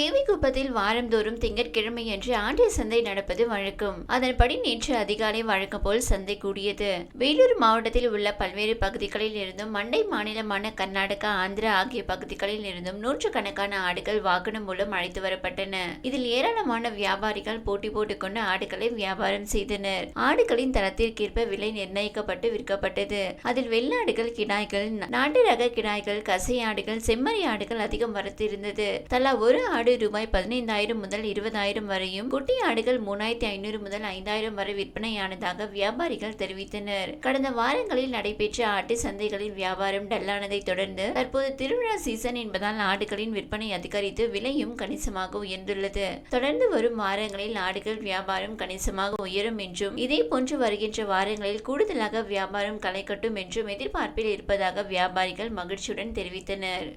கேவிக்குப்பத்தில் வாரந்தோறும் திங்கட்கிழமையன்று ஆண்டிய சந்தை நடப்பது வழக்கம். அதன்படி நேற்று அதிகாலை வழக்கம் போல் சந்தை கூடியது. வேலூர் மாவட்டத்தில் உள்ள பல்வேறு பகுதிகளில் இருந்தும் மண்டை மாநிலமான கர்நாடகா ஆந்திரா ஆகிய பகுதிகளில் இருந்தும் நூற்றுக்கணக்கான ஆடுகள் வாகனம் மூலம் அழைத்து வரப்பட்டன. இதில் ஏராளமான வியாபாரிகள் போட்டி போட்டுக்கொண்டு ஆடுகளை வியாபாரம் செய்தனர். ஆடுகளின் தரத்திற்கேற்ப விலை நிர்ணயிக்கப்பட்டு விற்கப்பட்டது. அதில் வெள்ளாடுகள் கிடாய்கள் நாட்டு ரக கிடாய்கள் கசை ஆடுகள் செம்மறி ஆடுகள் அதிகம் வரத்திருந்தது. தலா ஒரு ஆடு ஆடு ரூபாய் பதினைந்தாயிரம் முதல் இருபதாயிரம் வரையும். குட்டி ஆடுகள் மூணாயிரத்தி ஐநூறு முதல் ஐந்தாயிரம் வரை விற்பனையானதாக வியாபாரிகள் தெரிவித்தனர். கடந்த வாரங்களில் நடைபெற்ற ஆட்டு சந்தைகளில் வியாபாரம் டல்லானதை தொடர்ந்து தற்போது திருவிழா சீசன் என்பதால் ஆடுகளின் விற்பனை அதிகரித்து விலையும் கணிசமாக உயர்ந்துள்ளது. தொடர்ந்து வரும் வாரங்களில் ஆடுகள் வியாபாரம் கணிசமாக உயரும் என்றும் இதே போன்று வருகின்ற வாரங்களில் கூடுதலாக வியாபாரம் களை கட்டும் என்றும் எதிர்பார்ப்பில் இருப்பதாக வியாபாரிகள் மகிழ்ச்சியுடன் தெரிவித்தனர்.